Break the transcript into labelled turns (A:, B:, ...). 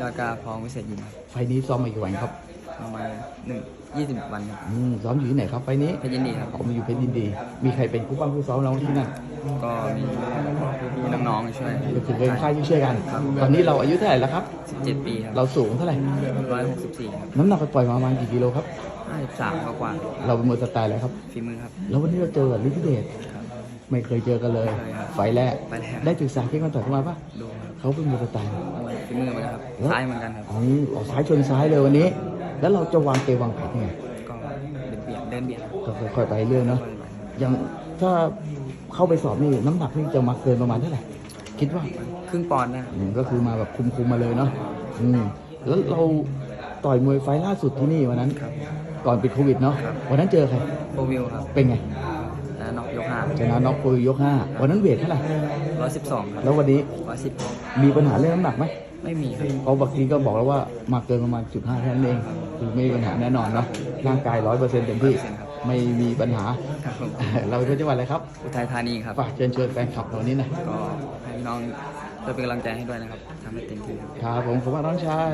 A: ยอดกาพองวิเศษยิมครับ
B: ไฟล์นี้ซ้อมมากี่วันครับ
A: ประมาณหนึ่งยี่สิบวันครับ
B: อืมซ้อมอยู่ที่ไหนครับไฟล์นี้
A: เพชรยินดีครับ
B: ผมอยู่เพชรยินดี มีใครเป็นคู่ปั้มคู่ซ้อมเราที่นั่น
A: ก็มีพี่ๆน้องๆช่วย
B: ก็คือเป็นค่ายช่วยๆกัน ตอนนี้เราอายุเท่าไหร่แล้วครับ
A: สิบเจ็ดปีครับ
B: เราสูงเท่าไหร่
A: ร้อยหกสิบสี่ครับ
B: น้ำหนักปล่อยๆมาประมาณกี่กิโลครับ
A: ห้าสิบสามกว่า
B: เราเป็นมวยสไตล์อะไรครับ
A: ๆฝีมือครับ
B: แล้ววันนี้เราเจอกับฤทธิเดช
A: ครับ
B: ไม่เคยเจอกันเลย
A: ไม่เคยครับ
B: ไฟล์แรก
A: ไฟล์แรก
B: ได้ศึกษาเก่งกันต่อยเข้ามาปะ
A: ดูครับ
B: เขาเป็นมวยสไตล์
A: มวย ฝีมือเหมือนกันครับซ้ายเหมือนกันครับ
B: อ๋อออกซ้ายชนซ้ายเลยวันนี้ แล้วเราจะวางเกมวางแผนยังไง
A: ก็เบียดเดินเบียดครับ
B: ก็ค่อยๆไปเรื่อยเนาะยังถ้าเข้าไปสอบนี่น้ำหนักนี่จะมาเกินประมาณเท่าไหร่คิดว่า
A: ครึ่งปอนด์นะ
B: อืมก็คือมาแบบคุมๆมาเลยเนาะอืมแล้วเราต่อยมวยไฟล์ล่าสุดที่นี่วันนั้น
A: ครับ
B: ก่อนปิดโควิดเนาะ
A: ครับ
B: วันนั้นเจอใคร
A: โบวิลครับ
B: เป็นไง
A: แล้วนอกยกห้า
B: ชนะน็อกคุยยกห้าวันนั้นเวทเท่าไหร่
A: ร้อยสิบสองครับ
B: แล้ววันนี้
A: ร้อยสิบ
B: มีปัญหาเรื่องน้ำหนักไหม
A: ไม่มีครับ
B: เพราะบางทีก็บอกแล้วว่ามาเกินประมาณจุดห้าแค่นั้นเองคือไม่มีปัญหาแน่นอนเนาะร่างกายร้อยเปอร์เซ็นต์เต็มที่
A: ครับ
B: ไม่มีปัญหา
A: ครับผม
B: เราเป็นคนจังหวัดอะไรครับ
A: อุทัยธานีครับ
B: ฝากเชิญชวนแฟนคลับเรานี้หนะ
A: ก็ให้พี่น้องช่วยเป็นกำลังใจให้ด้วยนะครับทำให้เต็มที่ครับ
B: ครับผมผมว่าน้องชาย